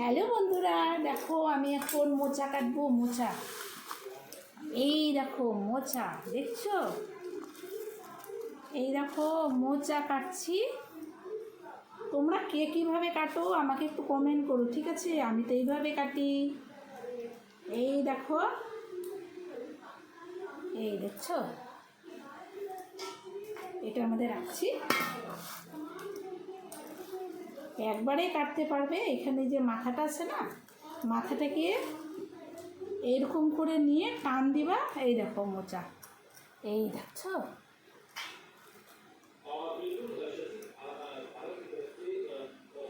Hello বন্ধুরা, দেখো আমি এখন মোচা কাটবো, মোচা। এই দেখো মোচা, দেখছ? এই দেখো মোচা কাটছি। তোমরা কে কীভাবে কাটো আমাকে একটু কমেন্ট করো, ঠিক আছে? আমি তো এইভাবে কাটি। এই দেখো। এই দেখছ? এটা আমাদের রাখছি। একবারে কাটতে পারবে। এখানে যে মাথাটা আছে না, মাথাটাকে এরকম করে নিয়ে টান দিবা। এই দেখো মোচা। এই দেখছ?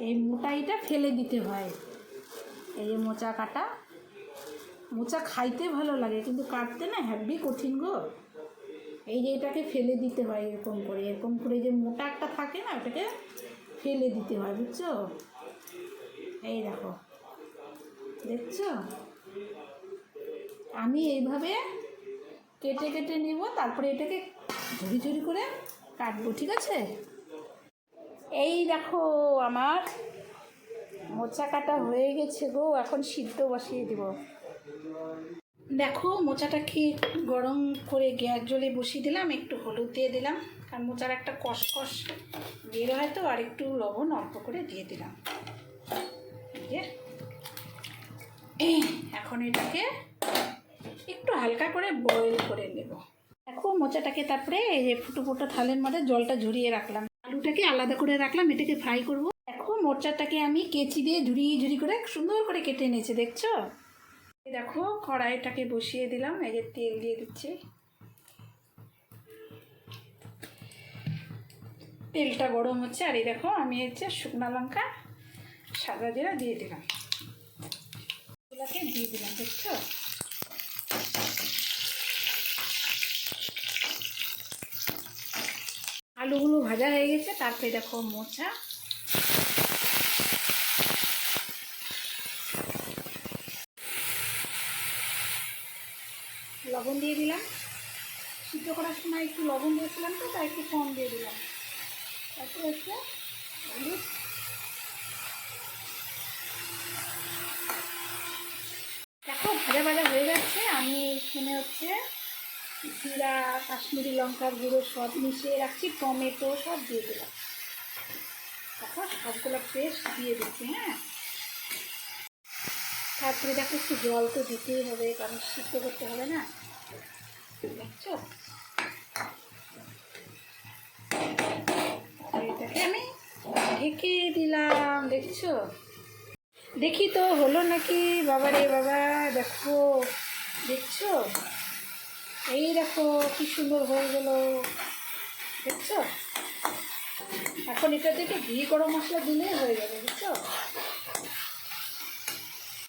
এই মোটাইটা ফেলে দিতে হয়। এই যে মোচা কাটা, মোচা খাইতে ভালো লাগে, কিন্তু কাটতে না হ্যাভি কঠিন গো। এই যে এটাকে ফেলে দিতে হয় এরকম করে এরকম করে যে মোটা একটা থাকে না, ওটাকে ফেলে দিতে হয়, বুঝছ? এই দেখো, দেখছ? আমি এইভাবে কেটে কেটে নিব, তারপরে এটাকে ঝুড়ি ঝুড়ি করে কাটবো, ঠিক আছে? এই দেখো, আমার মোচা কাটা হয়ে গেছে গো, এখন সিদ্ধ বসিয়ে দিব। দেখো মোচাটা কি গরম করে গ্যাস জলে বসিয়ে দিলাম একটু হলুদ দিয়ে দিলাম। আর মোচার একটা কষকষ বের হয় তো আর একটু লবণ অল্প করে দিয়ে দিলাম। এই যে। এই, এখন এটাকে একটু হালকা করে বয়েল করে নেব। দেখো মোচাটাকে তারপরে এই যে ফুটো ফুটো থালের মধ্যে জলটা ঝরিয়ে রাখলাম। আলুটাকে আলাদা করে রাখলাম এটাকে ফ্রাই করব। দেখো মোচাটাকে আমি কেচি দিয়ে ঝুড়ি ঝুড়ি করে সুন্দর করে কেটে নিয়েছি দেখছ? দেখো, কড়াইটাকে বসিয়ে দিলাম, এই যে তেল দিয়ে দিচ্ছি। তেলটা গরম হচ্ছে, আর এই দেখো, আমি হচ্ছে শুকনো লঙ্কা, সাদা জিরা দিয়ে দিলাম। দিয়ে দিলাম, দেখছ? আলুগুলো ভাজা হয়ে গেছে, তারপরে দেখো মোচা। লবণ দিয়ে দিলাম। সিদ্ধ করার সময় একটু লবণ দিয়েছিলাম তো, তাই একটু কম দিয়ে দিলাম। তারপরে হচ্ছে হলুদ। দেখো, ভাজা ভাজা হয়ে যাচ্ছে আমি এখানে হচ্ছে জিরা, কাশ্মীরি লঙ্কার গুঁড়ো সব মিশিয়ে রাখছি, টমেটো সব দিয়ে দিলাম। দেখো, সবগুলো পেস্ট দিয়ে দিচ্ছি হ্যাঁ। তারপরে দেখো, একটু জল তো দিতেই হবে, কারণ সিদ্ধ করতে হবে না। এটাকে আমি ঢেকে দিলাম, দেখছ? দেখি তো, হলো নাকি? বাবা রে বাবা, দেখো, দেখছ? এই দেখো, কি সুন্দর হয়ে গেল, দেখছ? এখন এটা থেকে ঘি গরম মশলা দিলেই হয়ে যাবে বুঝছ